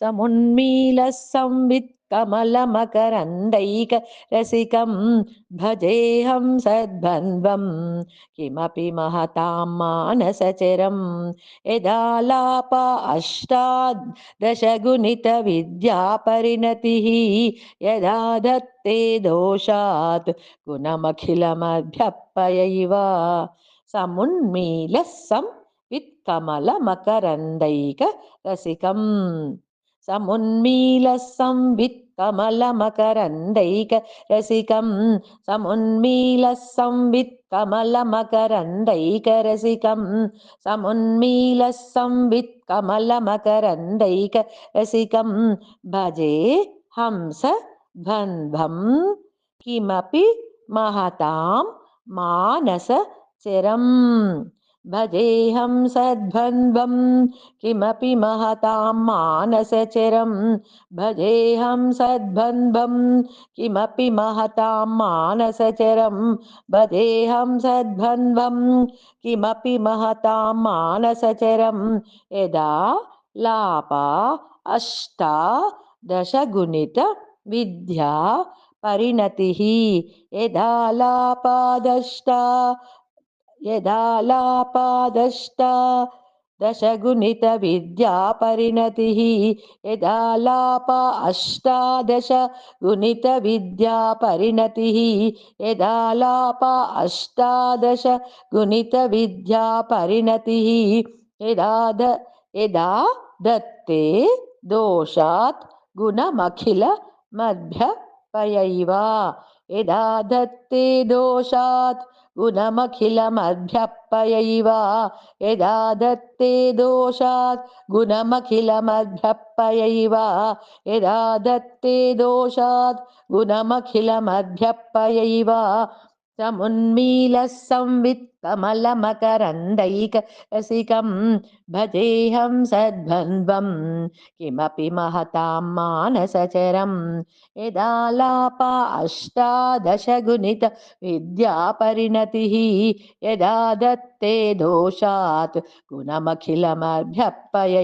समुन्मीलः संवित् कमलमकरन्दैक रसिकं भजेऽहं सद्बन्ध्वं किमपि महतां मानसचरं यदालाप अष्टादशगुणितविद्यापरिणतिः यदा दत्ते दोषात् गुणमखिलमभ्यपयैव समुन्मीलः सं वित्कमलमकरन्दैक रसिकम्। సమున్మీల సంవిత్ కమల మకరందైక రసికం. సమున్మీల సంవిత్ కమల మకరందైక రసికం. సమున్మీల సంవిత్ కమల మకరందైక రసికం. భజే హంస బంధం కిమపి మహతాం మానస చరం. भजेऽहं सद्बन्ध्वं किमपि महतां मानसचरं भजेऽहं सद्बन्ध्वं किमपि महतां मानसचरं भजेऽहं सद्बन्ध्वं किमपि महतां मानसचरं यदा लापा अष्टा दशगुणित विद्या परिणतिः, यदा लापादष्टा यदा लापादष्टा दशगुणितविद्यापरिणतिः यदा लाप अष्टादश गुणितविद्यापरिणतिः यदा लाप अष्टादश गुणितविद्यापरिणतिः यदा द यदा दत्ते दोषात् गुणमखिलमभ्यपयैव। यदा दत्ते दोषात् गुणमखिलमभ्यपयैव यदा दत्ते दोषात् गुणमखिलमभ्यपयैव यदा दत्ते दोषात् సమున్మీల సంవిత్ కమలమకరందైక రసికం భజేహం సద్భన్వం కిమపి మహతాం మానసచరం యదాలాప అష్టాదశగుణిత విద్యాపరిణతి యదా దత్తే దోషాత్ గుణమఖిలమర్భ్యప్పయ